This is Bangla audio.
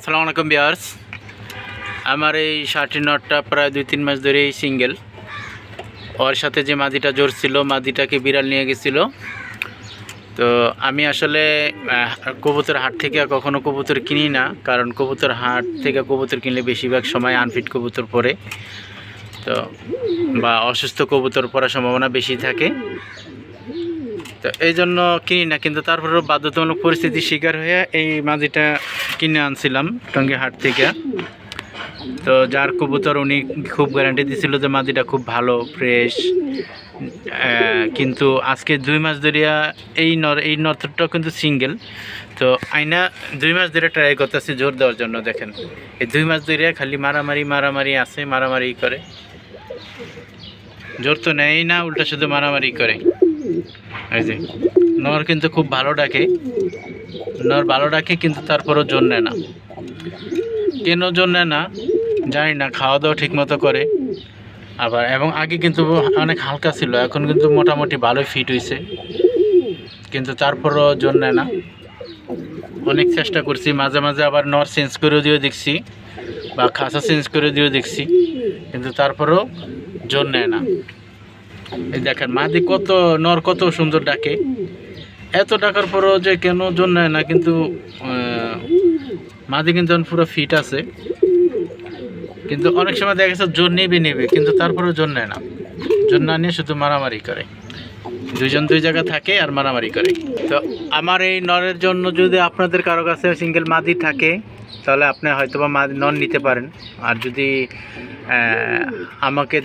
আসসালামু আলাইকুম বিয়ার্স আমার এই ষাটটি নটটা প্রায় দুই তিন মাস ধরেই সিঙ্গেল। ওর সাথে যে মাদিটা জোর ছিল মাদিটাকে বিড়াল নিয়ে গেছিল। তো আমি আসলে কবুতর হাট থেকে কখনো কবুতর কিনি না, কারণ কবুতর হাট থেকে কবুতর কিনলে বেশিরভাগ সময় আনফিট কবুতর পরে। তো বা অসুস্থ কবুতর পড়ার সম্ভাবনা বেশি থাকে। তো এই জন্য কিনি না, কিন্তু তারপরেও বাধ্যতামূলক পরিস্থিতির শিকার হয়ে এই মাঝিটা কিনে আনছিলাম টঙ্গী হাট থেকে। তো যার কবুতর উনি খুব গ্যারান্টি দিছিল যে মাদিটা খুব ভালো ফ্রেশ কিন্তু আজকে দুই মাস ধরিয়া এই নর, এই নরটাও কিন্তু সিঙ্গেল তো আইনা দুই মাস ধরে ট্রাই করতেছি জোর দেওয়ার জন্য, দেখেন। এই দুই মাস ধরিয়া খালি মারামারি মারামারি আছে, মারামারি করে। জোর তো নেয় না, উল্টা শুধু মারামারি করে। এই যে, নর কিন্তু খুব ভালো ডাকে। নর ভালো ডাকে কিন্তু তারপরও জোর নেয় না। কেন জোর নেয় না? জানি না খাওয়া দাওয়া ঠিক মতো করে। আবার, এবং আগে কিন্তু অনেক হালকা ছিল, এখন কিন্তু মোটামুটি ভালোই ফিট হয়েছে কিন্তু তারপরও জোর নেয় না। অনেক চেষ্টা করছি, মাঝে মাঝে আবার নর চেঞ্জ করে দিয়েও দেখছি, বা খাসা চেঞ্জ করে দিয়েও দেখছি। কিন্তু তারপরেও জোর নেয় না। এই দেখেন, মাদি কত, নর কত সুন্দর ডাকে। এত ডাকার পরও যে কেন জোর নেয় না, কিন্তু মাদি কিন্তু পুরো ফিট আছে। কিন্তু অনেক সময় দেখা গেছে জোর নেবে নেবে, কিন্তু তারপরেও জোর নেয় না। জোর না নিয়ে শুধু মারামারি করে। দুইজন দুই জায়গা থাকে আর মারামারি করে। তো আমার এই নরের জন্য যদি আপনাদের কারও কাছে সিঙ্গেল মাদি থাকে, তাহলে আপনি হয়তো বা নর নিতে পারেন। আর যদি আমাকে